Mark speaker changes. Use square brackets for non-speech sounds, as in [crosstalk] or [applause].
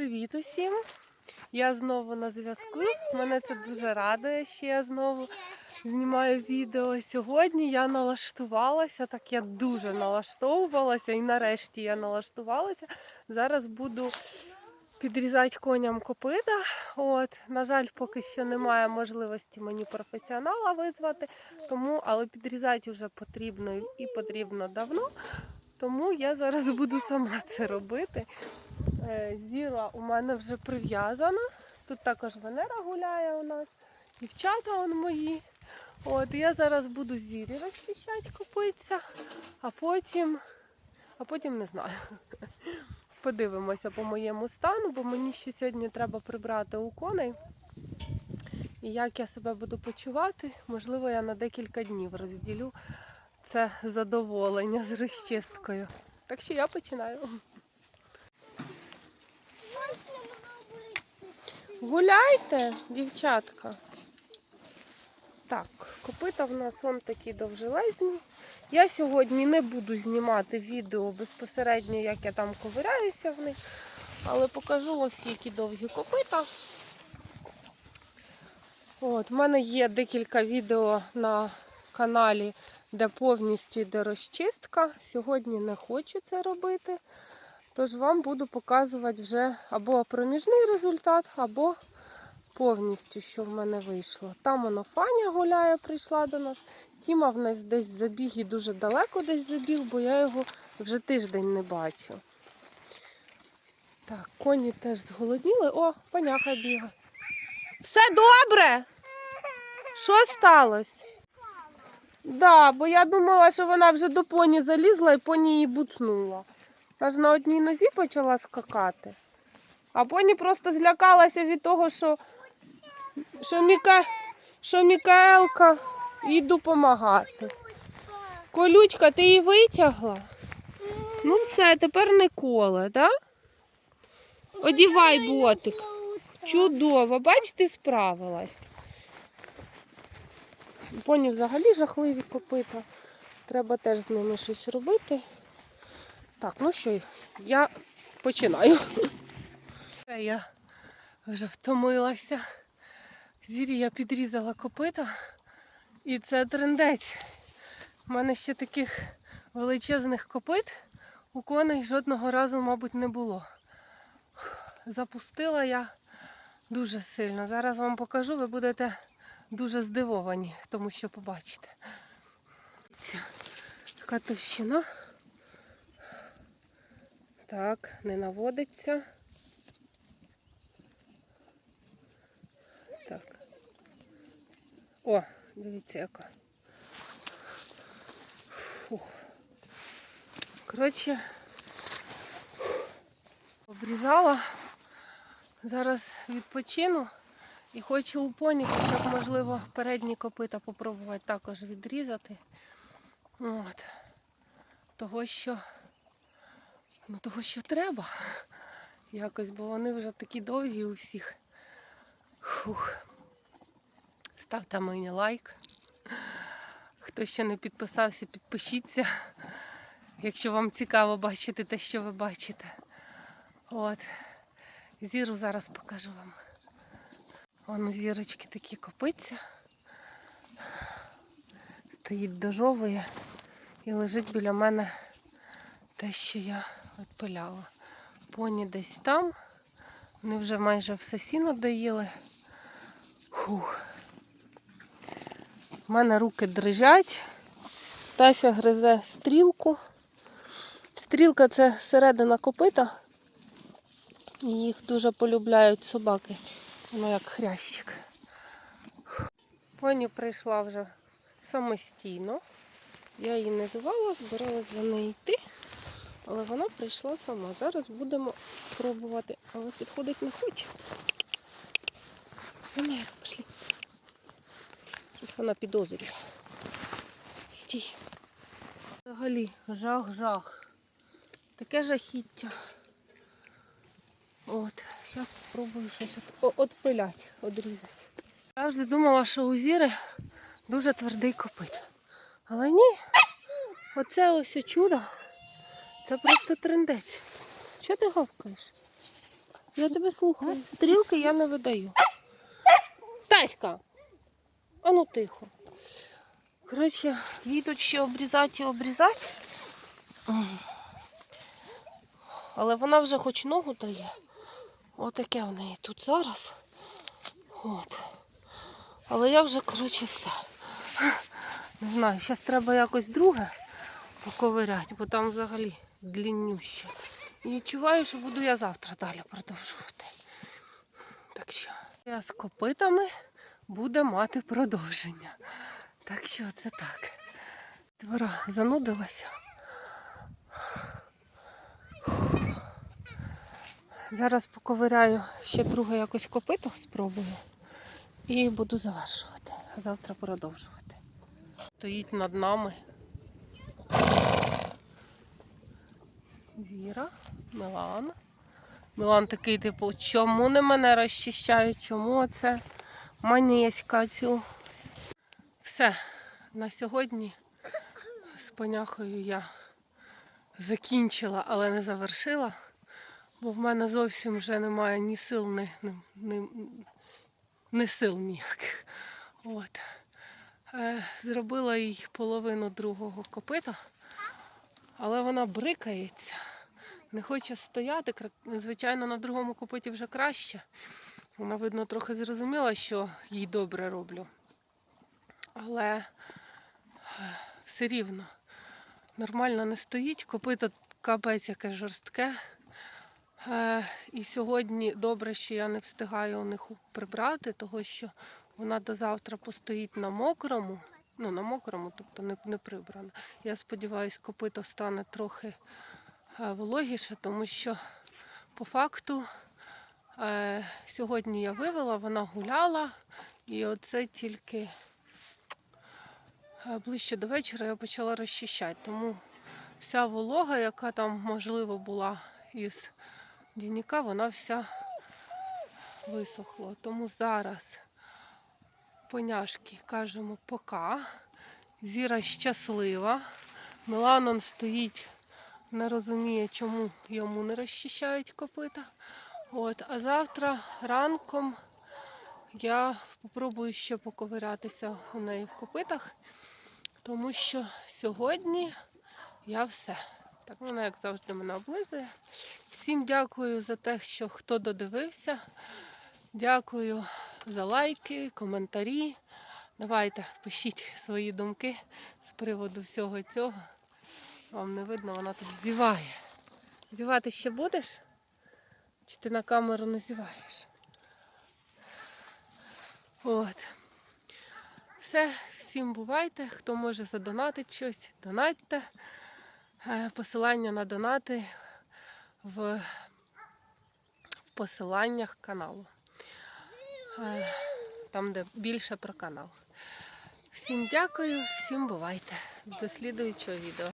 Speaker 1: Привіт усім! Я знову на зв'язку. Мене це дуже радує, що я знову знімаю відео. Сьогодні я налаштувалася, так я дуже налаштовувалася і нарешті я налаштувалася. Зараз буду підрізати коням копита. От, на жаль, поки що немає можливості мені професіонала визвати, тому але підрізати вже потрібно і потрібно давно. Тому я зараз буду сама [laughs] це робити. Е, Зіра у мене вже прив'язана. Тут також Венера гуляє у нас. Дівчата он мої. От я зараз буду зірі розчищати копитися, а потім, а потім не знаю. [laughs] Подивимося по моєму стану, бо мені ще сьогодні треба прибрати у коней. І як я себе буду почувати, можливо, я на декілька днів розділю це задоволення з розчисткою. Так що я починаю. Гуляйте, дівчатка. Так, копита в нас вон такі довжелезні. Я сьогодні не буду знімати відео безпосередньо, як я там ковиряюся в них, але покажу ось які довгі копита. От, в мене є декілька відео на каналі, де повністю йде розчистка. Сьогодні не хочу це робити. Тож вам буду показувати вже або проміжний результат, або повністю, що в мене вийшло. Там воно Фаня гуляє, прийшла до нас. Тіма в нас десь забіг і дуже далеко десь забіг, бо я його вже тиждень не бачу. Так, коні теж зголодніли. О, паняха бігає. Все добре? Що сталося? Да, бо я думала, що вона вже до поні залізла і поні її буцнула. Аж на одній нозі почала скакати. А поні просто злякалася від того, що, що, Міка... що Мікаелка їй допомагати. Колючка, ти її витягла? Ну все, тепер не коле, так? Одівай ботик. Чудово, бач, ти справилась. Поні взагалі жахливі копита. Треба теж з ними щось робити. Так, ну що, я починаю. Я вже втомилася. Зірі я підрізала копита. І це трендець. У мене ще таких величезних копит у коней жодного разу, мабуть, не було. Запустила я дуже сильно. Зараз вам покажу, ви будете дуже здивовані, тому що побачите. Ця така товщина. Так, не наводиться. Так. О, дивіться яка. Фух. Коротше, обрізала. Зараз відпочину і хочу у поні, хоча б, можливо, передні копита попробувати також відрізати. От. Того, що Ну, того, що треба. Якось, бо вони вже такі довгі у всіх. Фух. Ставте мені лайк. Хто ще не підписався, підпишіться. Якщо вам цікаво бачити те, що ви бачите. От. Зіру зараз покажу вам. Вон зірочки такі копиться. Стоїть дожовує і лежить біля мене те, що я відпиляла. Поні десь там. Вони вже майже все сіно доїли. Фух. У мене руки дрижать. Тася гризе стрілку. Стрілка це середина копита. Їх дуже полюбляють собаки. Воно як хрящик. Поні прийшла вже самостійно. Я її не звала, збиралась за нею йти. Але вона прийшла сама. Зараз будемо пробувати, але підходить не хоче. Венера, пішли. Щось вона підозрює. Стій. Взагалі, жах-жах. Таке жахіття. От, зараз спробую щось от, отпиляти, одрізати. Я завжди думала, що у зіри дуже твердий копит. Але ні, оце ось чудо. Це просто трендець. Чого ти гавкаєш? Я тебе слухаю. Стрілки я не видаю. Таська! А ну тихо. Коротше, їдуть ще обрізати і обрізати. Але вона вже хоч ногу дає. Отаке в неї тут зараз. От. Але я вже, коротше, все. Не знаю, зараз треба якось друге поковиряти, бо там взагалі дліннюще. І відчуваю, що буду я завтра далі продовжувати. Так що я з копитами буде мати продовження. Так що це так. Двора занудилася. Зараз поковиряю ще друге якось копито спробую і буду завершувати. Завтра продовжувати. Стоїть над нами Віра, Милан. Милан такий, типу, чому не мене розчищають? Чому це маніська цю? Все, на сьогодні з поняхою я закінчила, але не завершила, бо в мене зовсім вже немає ні сил, ні, ні, ні, сил ніяких. От. Е, зробила їй половину другого копита, але вона брикається, не хоче стояти. Звичайно, на другому копиті вже краще. Вона, видно, трохи зрозуміла, що їй добре роблю. Але е, все рівно нормально не стоїть. Копито капець яке жорстке. Е, І сьогодні добре, що я не встигаю у них прибрати, того що вона до завтра постоїть на мокрому. Ну, на мокрому, тобто не, не прибрана. Я сподіваюся, копито стане трохи е, вологіше, тому що по факту е, сьогодні я вивела, вона гуляла, і оце тільки ближче до вечора я почала розчищати. Тому вся волога, яка там, можливо, була із дійника, вона вся висохла. Тому зараз поняшки кажемо пока. Зіра щаслива. Миланон стоїть, не розуміє, чому йому не розчищають копита. От, а завтра ранком я спробую ще поковирятися у неї в копитах, тому що сьогодні я все. Так вона, як завжди, мене облизує. Всім дякую за те, що хто додивився. Дякую за лайки, коментарі. Давайте пишіть свої думки з приводу всього цього. Вам не видно, вона тут зіває. Зівати ще будеш? Чи ти на камеру не зіваєш? От. Все, всім бувайте. Хто може задонатити щось, донатьте. Е, Посилання на донати в, в посиланнях каналу. Е, Там, де більше про канал. Всім дякую, всім бувайте. До слідуючого відео.